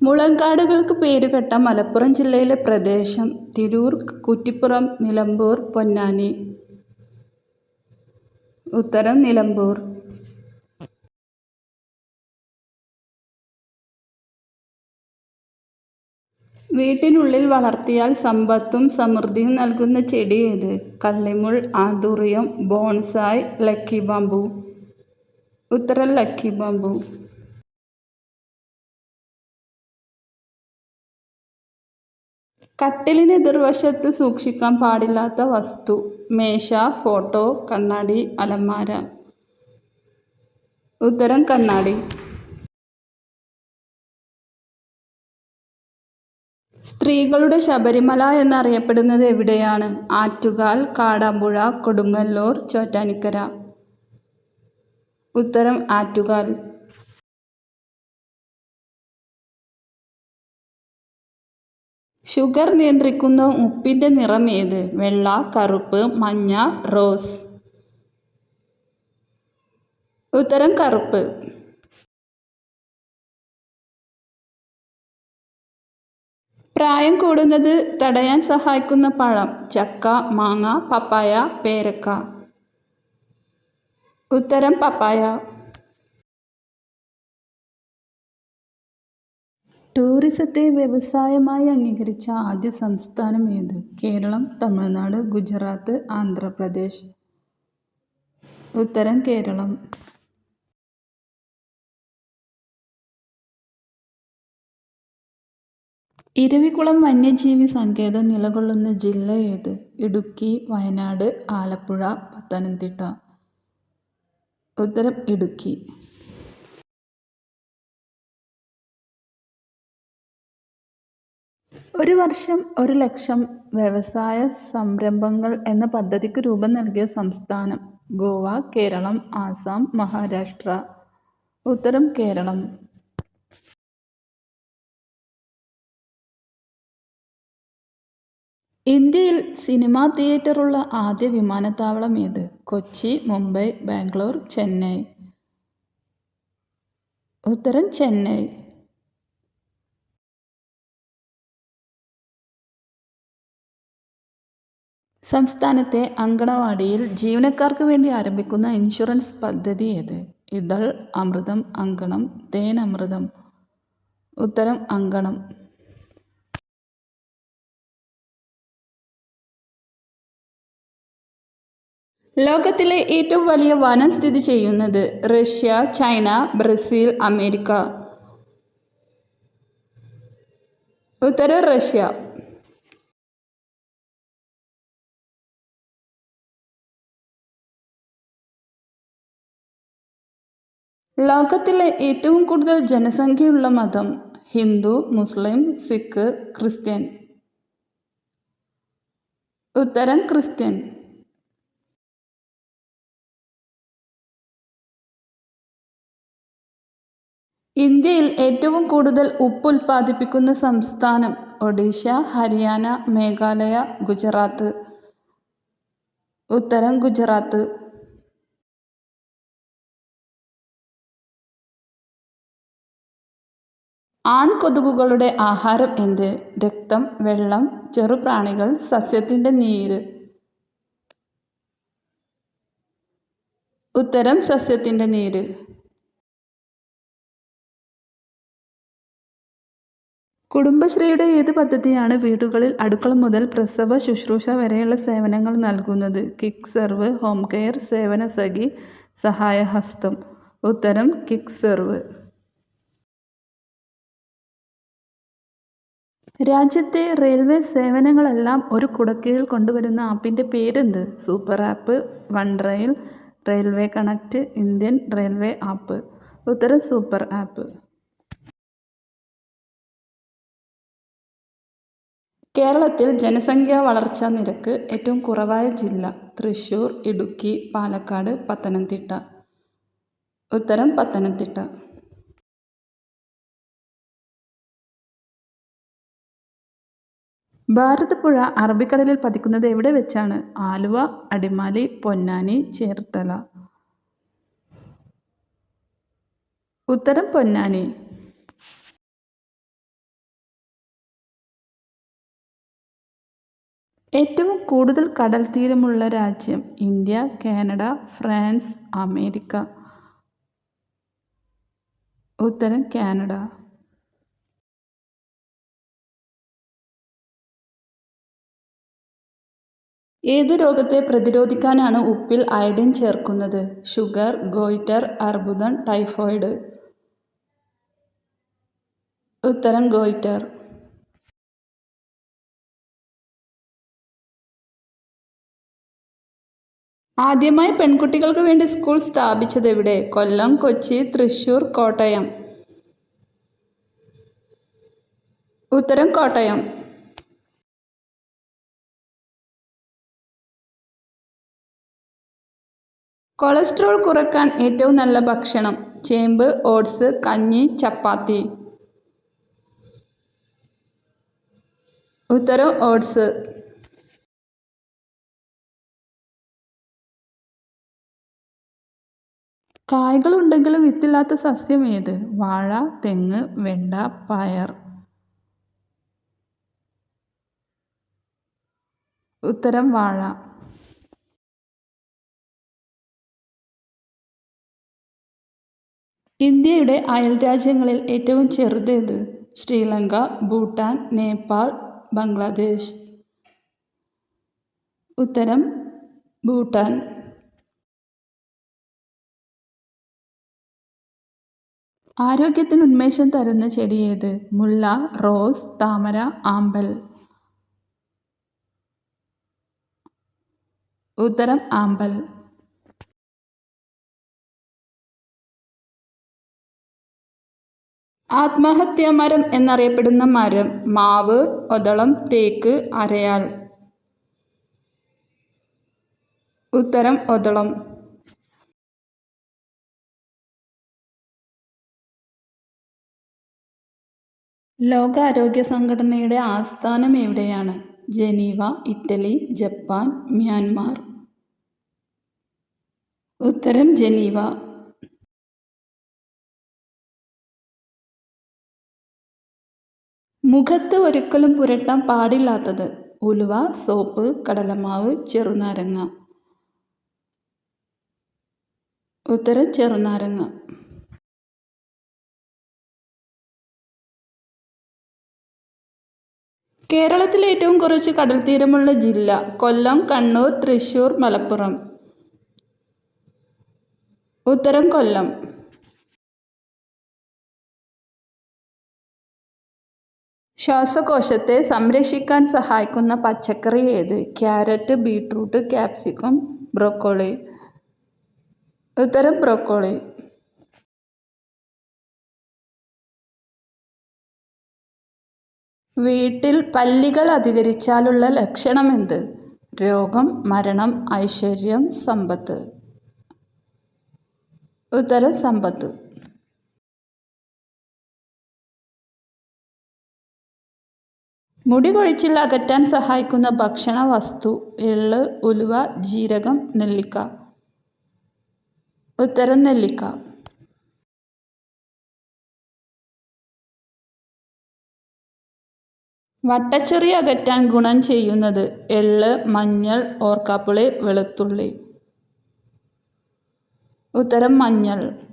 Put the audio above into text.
മുളങ്കാടുകൾക്ക് പേരുകേട്ട മലപ്പുറം ജില്ലയിലെ പ്രദേശം തിരൂർ കുറ്റിപ്പുറം നിലമ്പൂർ പൊന്നാനി. ഉത്തരം നിലമ്പൂർ. വീട്ടിനുള്ളിൽ വളർത്തിയാൽ സമ്പത്തും സമൃദ്ധിയും നൽകുന്ന ചെടി ഏത്? കള്ളിമുൾ ആതുറിയം ബോൺസായ് ലക്കി ബാമ്പു ഉത്തരം ലക്കി ബാമ്പു കട്ടിലിന് എതിർവശത്ത് സൂക്ഷിക്കാൻ പാടില്ലാത്ത വസ്തു മേശ ഫോട്ടോ കണ്ണാടി അലമാര. ഉത്തരം കണ്ണാടി. സ്ത്രീകളുടെ ശബരിമല എന്നറിയപ്പെടുന്നത് എവിടെയാണ്? ആറ്റുകാൽ കാടാമ്പുഴ കൊടുങ്ങല്ലൂർ ചോറ്റാനിക്കര. ഉത്തരം ആറ്റുകാൽ. ഷുഗർ നിയന്ത്രിക്കുന്ന ഉപ്പിന്റെ നിറം ഏത്? വെള്ള കറുപ്പ് മഞ്ഞ റോസ്. ഉത്തരം കറുപ്പ്. പ്രായം കൂടുന്നത് തടയാൻ സഹായിക്കുന്ന പഴം ചക്ക മാങ്ങ പപ്പായ പേരക്ക. ഉത്തരം പപ്പായ. ടൂറിസത്തെ വ്യവസായമായി അംഗീകരിച്ച ആദ്യ സംസ്ഥാനം ഏത്? കേരളം തമിഴ്നാട് ഗുജറാത്ത് ആന്ധ്രാപ്രദേശ്. ഉത്തരം കേരളം. ഇരവികുളം വന്യജീവി സങ്കേതം നിലകൊള്ളുന്ന ജില്ല ഏത്? ഇടുക്കി വയനാട് ആലപ്പുഴ പത്തനംതിട്ട. ഉത്തരം ഇടുക്കി. ഒരു വർഷം ഒരു ലക്ഷം വ്യവസായ സംരംഭങ്ങൾ എന്ന പദ്ധതിക്ക് രൂപം നൽകിയ സംസ്ഥാനം ഗോവ കേരളം ആസാം മഹാരാഷ്ട്ര. ഉത്തരം കേരളം. ഇന്ത്യയിൽ സിനിമാ തിയേറ്ററുള്ള ആദ്യ വിമാനത്താവളം ഏത്? കൊച്ചി മുംബൈ ബാംഗ്ലൂർ ചെന്നൈ. ഉത്തരം ചെന്നൈ. സംസ്ഥാനത്തെ അങ്കണവാടിയിൽ ജീവനക്കാർക്ക് വേണ്ടി ആരംഭിക്കുന്ന ഇൻഷുറൻസ് പദ്ധതി ഏത്? ഇതൾ അമൃതം അങ്കണം തേൻ അമൃതം. ഉത്തരം അങ്കണം. ലോകത്തിലെ ഏറ്റവും വലിയ വനം സ്ഥിതി ചെയ്യുന്നത് റഷ്യ ചൈന ബ്രസീൽ അമേരിക്ക. ഉത്തര റഷ്യ. ലോകത്തിലെ ഏറ്റവും കൂടുതൽ ജനസംഖ്യയുള്ള മതം ഹിന്ദു മുസ്ലിം സിഖ് ക്രിസ്ത്യൻ. ഉത്തരം ക്രിസ്ത്യൻ. ഇന്ത്യയിൽ ഏറ്റവും കൂടുതൽ ഉപ്പ് ഉൽപ്പാദിപ്പിക്കുന്ന സംസ്ഥാനം ഒഡീഷ ഹരിയാന മേഘാലയ ഗുജറാത്ത്. ഉത്തരം ഗുജറാത്ത്. ആൺകൊതുകുകളുടെ ആഹാരം എന്ത്? രക്തം വെള്ളം ചെറുപ്രാണികൾ സസ്യത്തിന്റെ നീര്. ഉത്തരം സസ്യത്തിന്റെ നീര്. കുടുംബശ്രീയുടെ ഏത് പദ്ധതിയാണ് വീടുകളിൽ അടുക്കള മുതൽ പ്രസവ ശുശ്രൂഷ വരെയുള്ള സേവനങ്ങൾ നൽകുന്നത്? കിക് സെർവ് ഹോം കെയർ സേവന സഖി സഹായഹസ്തം ഉത്തരം കിക് സെർവ്. രാജ്യത്തെ റെയിൽവേ സേവനങ്ങളെല്ലാം ഒരു കുടക്കീഴിൽ കൊണ്ടുവരുന്ന ആപ്പിന്റെ പേരെന്ത്? Super app one rail railway connect Indian railway app. ഉത്തരം സൂപ്പർ ആപ്പ്. കേരളത്തിൽ ജനസംഖ്യാ വളർച്ചാ നിരക്ക് ഏറ്റവും കുറവായ ജില്ല തൃശ്ശൂർ ഇടുക്കി പാലക്കാട് പത്തനംതിട്ട. ഉത്തരം പത്തനംതിട്ട. ഭാരതപ്പുഴ അറബിക്കടലിൽ പതിക്കുന്നത് എവിടെ വെച്ചാണ്? ആലുവ അടിമാലി പൊന്നാനി ചേർത്തല. ഉത്തരം പൊന്നാനി. ഏറ്റവും കൂടുതൽ കടൽ തീരമുള്ള രാജ്യം ഇന്ത്യ കാനഡ ഫ്രാൻസ് അമേരിക്ക. ഉത്തരം കാനഡ. ഏത് രോഗത്തെ പ്രതിരോധിക്കാനാണ് ഉപ്പിൽ അയഡിൻ ചേർക്കുന്നത്? ഷുഗർ ഗോയിറ്റർ അർബുദം ടൈഫോയിഡ്. ഉത്തരം ഗോയിറ്റർ. ആദ്യമായി പെൺകുട്ടികൾക്ക് വേണ്ടി സ്കൂൾ സ്ഥാപിച്ചത് എവിടെ കൊല്ലം കൊച്ചി തൃശൂർ കോട്ടയം. ഉത്തരം കോട്ടയം. കൊളസ്ട്രോൾ കുറയ്ക്കാൻ ഏറ്റവും നല്ല ഭക്ഷണം ചേമ്പ് ഓട്സ് കഞ്ഞി ചപ്പാത്തി. ഉത്തരം ഓട്സ്. കായ്കളുണ്ടെങ്കിലും വിത്തില്ലാത്ത സസ്യം ഏത്? വാഴ തെങ്ങ് വെണ്ട പയർ. ഉത്തരം വാഴ. ഇന്ത്യയുടെ അയൽരാജ്യങ്ങളിൽ ഏറ്റവും ചെറുതേത് ശ്രീലങ്ക ഭൂട്ടാൻ നേപ്പാൾ ബംഗ്ലാദേശ്. ഉത്തരം ഭൂട്ടാൻ. ആരോഗ്യത്തിന് ഉന്മേഷം തരുന്ന ചെടി ഏത്? മുല്ല റോസ് താമര ആമ്പൽ. ഉത്തരം ആമ്പൽ. ആത്മഹത്യാമരം എന്നറിയപ്പെടുന്ന മരം മാവ് ഒതളം തേക്ക് അരയാൽ. ഉത്തരം ഒതളം. ലോകാരോഗ്യ സംഘടനയുടെ ആസ്ഥാനം എവിടെയാണ്? Geneva Italy Japan Myanmar. ഉത്തരം ജനീവ. മുഖത്ത് ഒരിക്കലും പുരട്ടാൻ പാടില്ലാത്തത്. ഉലുവ സോപ്പ് കടലമാവ് ചെറുനാരങ്ങ. ഉത്തരം ചെറുനാരങ്ങ. കേരളത്തിലെ ഏറ്റവും കുറച്ച് കടൽ തീരമുള്ള ജില്ല കൊല്ലം കണ്ണൂർ തൃശ്ശൂർ മലപ്പുറം. ഉത്തരം കൊല്ലം. ശ്വാസകോശത്തെ സംരക്ഷിക്കാൻ സഹായിക്കുന്ന പച്ചക്കറി ഏത്? Carrot beetroot capsicum broccoli. ഉത്തരം ബ്രോക്കോളി. വീട്ടിൽ പല്ലികൾ അധികരിച്ചാലുള്ള ലക്ഷണം എന്ത്? രോഗം മരണം ഐശ്വര്യം സമ്പത്ത്. ഉത്തരം സമ്പത്ത്. മുടി കൊഴിച്ചിൽ അകറ്റാൻ സഹായിക്കുന്ന ഭക്ഷണ വസ്തു എൾ ഉലുവ ജീരകം നെല്ലിക്ക. ഉത്തരം നെല്ലിക്ക. വട്ടച്ചെറി അകറ്റാൻ ഗുണം ചെയ്യുന്നത് എൾ മഞ്ഞൾ ഓർക്കാപ്പുളി വെളുത്തുള്ളി. ഉത്തരം മഞ്ഞൾ.